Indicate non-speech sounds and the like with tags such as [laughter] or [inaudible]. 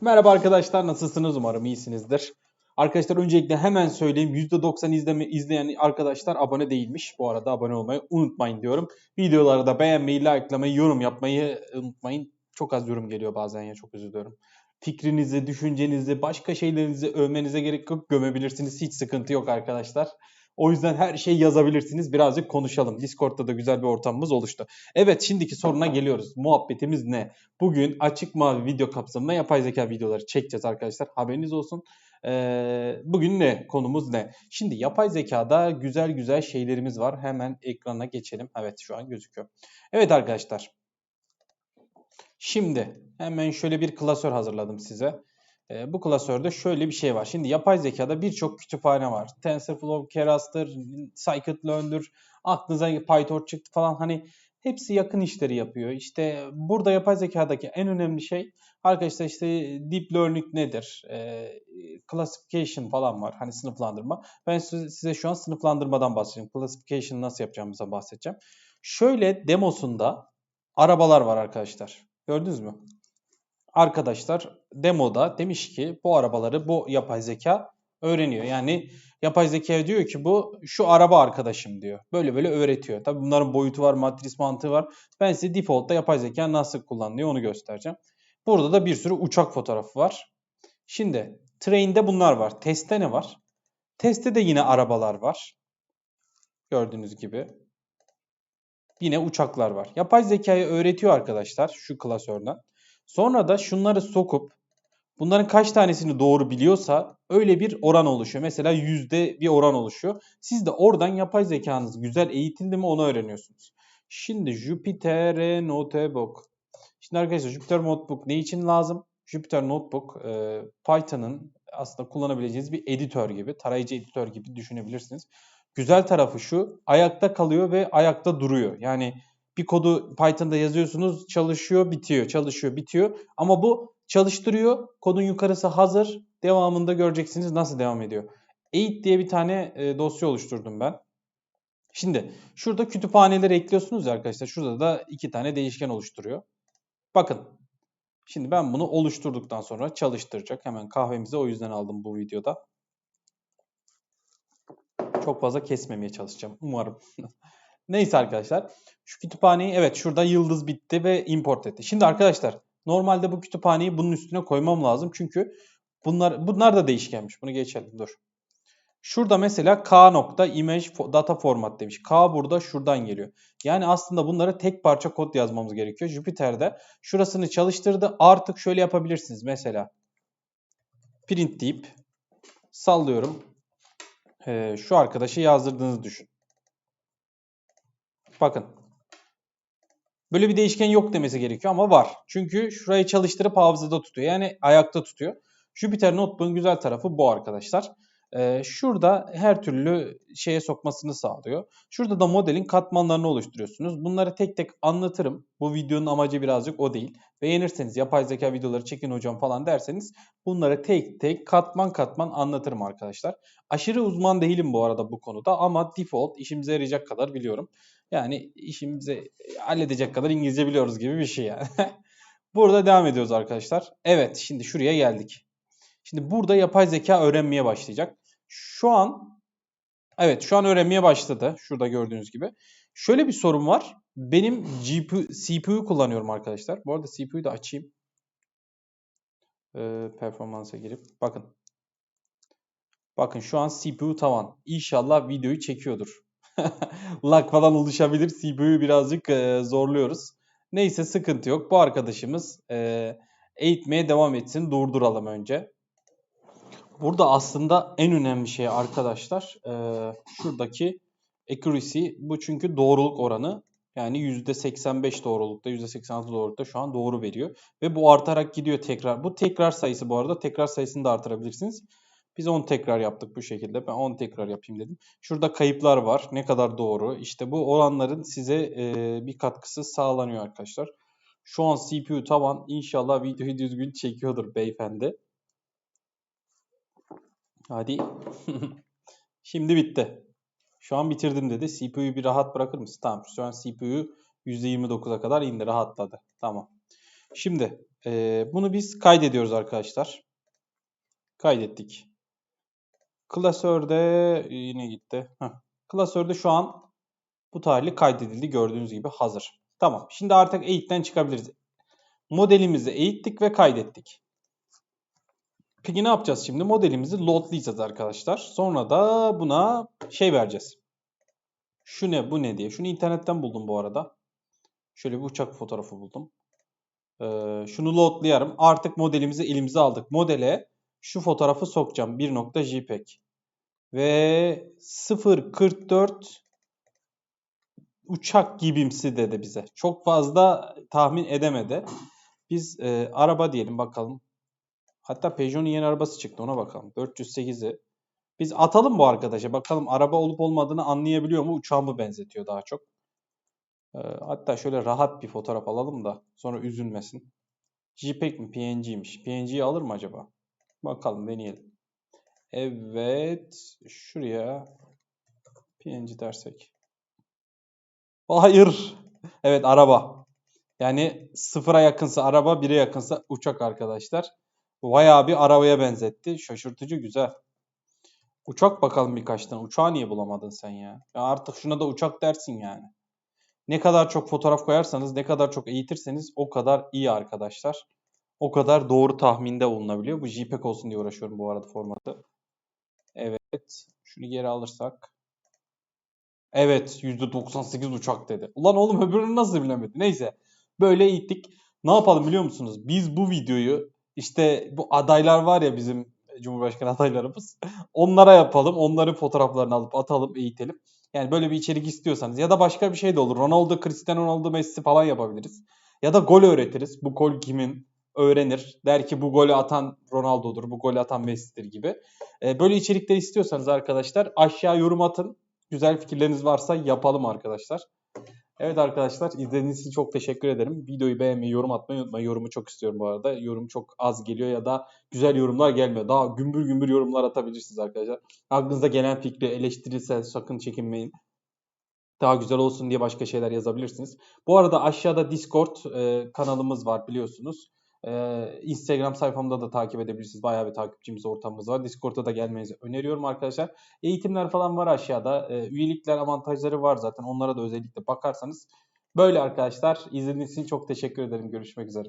Merhaba arkadaşlar nasılsınız umarım iyisinizdir. Arkadaşlar öncelikle hemen söyleyeyim %90 izleme, izleyen arkadaşlar abone değilmiş. Bu arada abone olmayı unutmayın diyorum. Videoları da beğenmeyi, likelamayı, yorum yapmayı unutmayın. Çok az yorum geliyor bazen ya çok özür diliyorum. Fikrinizi, düşüncenizi, başka şeylerinizi övmenize gerek yok. Gömebilirsiniz. Hiç sıkıntı yok arkadaşlar. O yüzden her şeyi yazabilirsiniz. Birazcık konuşalım. Discord'da da güzel bir ortamımız oluştu. Evet şimdiki soruna geliyoruz. Muhabbetimiz ne? Bugün açık mavi video kapsamında yapay zeka videoları çekeceğiz arkadaşlar. Haberiniz olsun. Ee, bugün ne? Konumuz ne? Şimdi yapay zekada güzel güzel şeylerimiz var. Hemen ekrana geçelim. Evet şu an gözüküyor. Evet arkadaşlar. Şimdi hemen şöyle bir klasör hazırladım size. Ee, bu klasörde şöyle bir şey var. Şimdi yapay zekada birçok kütüphane var. TensorFlow, Keras,'tır, Scikit-learn'dür, aklınıza PyTorch çıktı falan. Hani hepsi yakın işleri yapıyor. İşte burada yapay zekadaki en önemli şey arkadaşlar işte deep learning nedir? E, classification falan var. Hani sınıflandırma. Ben size şu an sınıflandırmadan bahsedeceğim. Classification nasıl yapacağımıza bahsedeceğim. Şöyle demosunda arabalar var arkadaşlar. Gördünüz mü? Arkadaşlar demoda demiş ki bu arabaları bu yapay zeka öğreniyor. Yani yapay zeka diyor ki bu şu araba arkadaşım diyor. Böyle böyle öğretiyor. Tabii bunların boyutu var, matris mantığı var. Ben size default'ta yapay zeka nasıl kullanılıyor onu göstereceğim. Burada da bir sürü uçak fotoğrafı var. Şimdi train'de bunlar var. Testte ne var? Testte de yine arabalar var. Gördüğünüz gibi. Yine uçaklar var. Yapay zekayı öğretiyor arkadaşlar şu klasörden. Sonra da şunları sokup bunların kaç tanesini doğru biliyorsa öyle bir oran oluşuyor. Mesela yüzde bir oran oluşuyor. Siz de oradan yapay zekanız güzel eğitildi mi onu öğreniyorsunuz. Şimdi Jupyter Notebook. Şimdi arkadaşlar Jupyter Notebook ne için lazım? Jupyter Notebook e, Python'ın aslında kullanabileceğiniz bir editör gibi, tarayıcı editör gibi düşünebilirsiniz. Güzel tarafı şu, ayakta kalıyor ve ayakta duruyor. Yani bir kodu Python'da yazıyorsunuz, çalışıyor, bitiyor, çalışıyor, bitiyor. Ama bu çalıştırıyor, kodun yukarısı hazır, devamında göreceksiniz nasıl devam ediyor. 8 diye bir tane e, dosya oluşturdum ben. Şimdi şurada kütüphaneleri ekliyorsunuz ya arkadaşlar. Şurada da iki tane değişken oluşturuyor. Bakın. Şimdi ben bunu oluşturduktan sonra çalıştıracak. Hemen kahvemizi o yüzden aldım bu videoda. Çok fazla kesmemeye çalışacağım. Umarım. [laughs] Neyse arkadaşlar. Şu kütüphaneyi evet şurada yıldız bitti ve import etti. Şimdi arkadaşlar normalde bu kütüphaneyi bunun üstüne koymam lazım. Çünkü bunlar bunlar da değişkenmiş. Bunu geçelim dur. Şurada mesela k nokta image data format demiş. K burada şuradan geliyor. Yani aslında bunlara tek parça kod yazmamız gerekiyor. Jupyter'de şurasını çalıştırdı. Artık şöyle yapabilirsiniz. Mesela print deyip sallıyorum. Ee, şu arkadaşı yazdırdığınızı düşün. Bakın. Böyle bir değişken yok demesi gerekiyor ama var. Çünkü şurayı çalıştırıp hafızada tutuyor. Yani ayakta tutuyor. Jupyter Notebook'un güzel tarafı bu arkadaşlar. Ee, şurada her türlü şeye sokmasını sağlıyor. Şurada da modelin katmanlarını oluşturuyorsunuz. Bunları tek tek anlatırım. Bu videonun amacı birazcık o değil. Beğenirseniz yapay zeka videoları çekin hocam falan derseniz bunları tek tek katman katman anlatırım arkadaşlar. Aşırı uzman değilim bu arada bu konuda ama default işimize yarayacak kadar biliyorum. Yani işimizi halledecek kadar İngilizce biliyoruz gibi bir şey yani. [laughs] Burada devam ediyoruz arkadaşlar. Evet şimdi şuraya geldik. Şimdi burada yapay zeka öğrenmeye başlayacak. Şu an evet şu an öğrenmeye başladı. Şurada gördüğünüz gibi. Şöyle bir sorun var. Benim GPU, CPU kullanıyorum arkadaşlar. Bu arada CPU'yu da açayım. Ee, performansa girip bakın. Bakın şu an CPU tavan. İnşallah videoyu çekiyordur. [laughs] Lag falan oluşabilir. CPU'yu birazcık e, zorluyoruz. Neyse sıkıntı yok. Bu arkadaşımız e, eğitmeye devam etsin. Durduralım önce. Burada aslında en önemli şey arkadaşlar e, şuradaki accuracy. Bu çünkü doğruluk oranı. Yani %85 doğrulukta, %86 doğrulukta şu an doğru veriyor. Ve bu artarak gidiyor tekrar. Bu tekrar sayısı bu arada. Tekrar sayısını da artırabilirsiniz. Biz 10 tekrar yaptık bu şekilde. Ben 10 tekrar yapayım dedim. Şurada kayıplar var. Ne kadar doğru. İşte bu oranların size e, bir katkısı sağlanıyor arkadaşlar. Şu an CPU tavan inşallah videoyu düzgün çekiyordur beyefendi. Hadi. [laughs] Şimdi bitti. Şu an bitirdim dedi. CPU'yu bir rahat bırakır mısın? Tamam. Şu an CPU %29'a kadar indi. Rahatladı. Tamam. Şimdi Ee, bunu biz kaydediyoruz arkadaşlar. Kaydettik. Klasörde yine gitti. Heh. Klasörde şu an bu tarihli kaydedildi. Gördüğünüz gibi hazır. Tamam. Şimdi artık eğitten çıkabiliriz. Modelimizi eğittik ve kaydettik. Peki ne yapacağız şimdi? Modelimizi loadlayacağız arkadaşlar. Sonra da buna şey vereceğiz. Şu ne bu ne diye. Şunu internetten buldum bu arada. Şöyle bir uçak fotoğrafı buldum. Ee, şunu loadlayarım. Artık modelimizi elimize aldık. Modele şu fotoğrafı sokacağım. 1.jpeg. Ve 0.44 uçak gibimsi dedi bize. Çok fazla tahmin edemedi. Biz e, araba diyelim bakalım. Hatta Peugeot'un yeni arabası çıktı ona bakalım. 408'i. Biz atalım bu arkadaşa bakalım araba olup olmadığını anlayabiliyor mu? Uçağa mı benzetiyor daha çok? E, hatta şöyle rahat bir fotoğraf alalım da sonra üzülmesin. JPEG mi PNG'ymiş? PNG'yi alır mı acaba? Bakalım deneyelim. Evet. Şuraya PNG dersek. Hayır. Evet araba. Yani sıfıra yakınsa araba, bire yakınsa uçak arkadaşlar. Bayağı bir arabaya benzetti. Şaşırtıcı güzel. Uçak bakalım birkaç tane. Uçağı niye bulamadın sen ya? ya? Artık şuna da uçak dersin yani. Ne kadar çok fotoğraf koyarsanız, ne kadar çok eğitirseniz o kadar iyi arkadaşlar. O kadar doğru tahminde olunabiliyor. Bu JPEG olsun diye uğraşıyorum bu arada formatı. Evet. Şunu geri alırsak. Evet %98 uçak dedi. Ulan oğlum öbürünü nasıl bilemedi? Neyse. Böyle eğittik. Ne yapalım biliyor musunuz? Biz bu videoyu işte bu adaylar var ya bizim Cumhurbaşkanı [laughs] adaylarımız. Onlara yapalım. Onların fotoğraflarını alıp atalım, eğitelim. Yani böyle bir içerik istiyorsanız ya da başka bir şey de olur. Ronaldo, Cristiano Ronaldo, Messi falan yapabiliriz. Ya da gol öğretiriz. Bu gol kimin? Öğrenir. Der ki bu golü atan Ronaldo'dur, bu golü atan Messi'dir gibi. Ee, böyle içerikler istiyorsanız arkadaşlar aşağı yorum atın. Güzel fikirleriniz varsa yapalım arkadaşlar. Evet arkadaşlar izlediğiniz için çok teşekkür ederim. Videoyu beğenmeyi, yorum atmayı unutmayın. Yorumu çok istiyorum bu arada. Yorum çok az geliyor ya da güzel yorumlar gelmiyor. Daha gümbür gümbür yorumlar atabilirsiniz arkadaşlar. Aklınıza gelen fikri eleştirirse sakın çekinmeyin. Daha güzel olsun diye başka şeyler yazabilirsiniz. Bu arada aşağıda Discord e, kanalımız var biliyorsunuz. Ee, Instagram sayfamda da takip edebilirsiniz. Bayağı bir takipçimiz, ortamımız var. Discord'a da gelmenizi öneriyorum arkadaşlar. Eğitimler falan var aşağıda. Ee, üyelikler avantajları var zaten. Onlara da özellikle bakarsanız. Böyle arkadaşlar. İzlediğiniz için çok teşekkür ederim. Görüşmek üzere.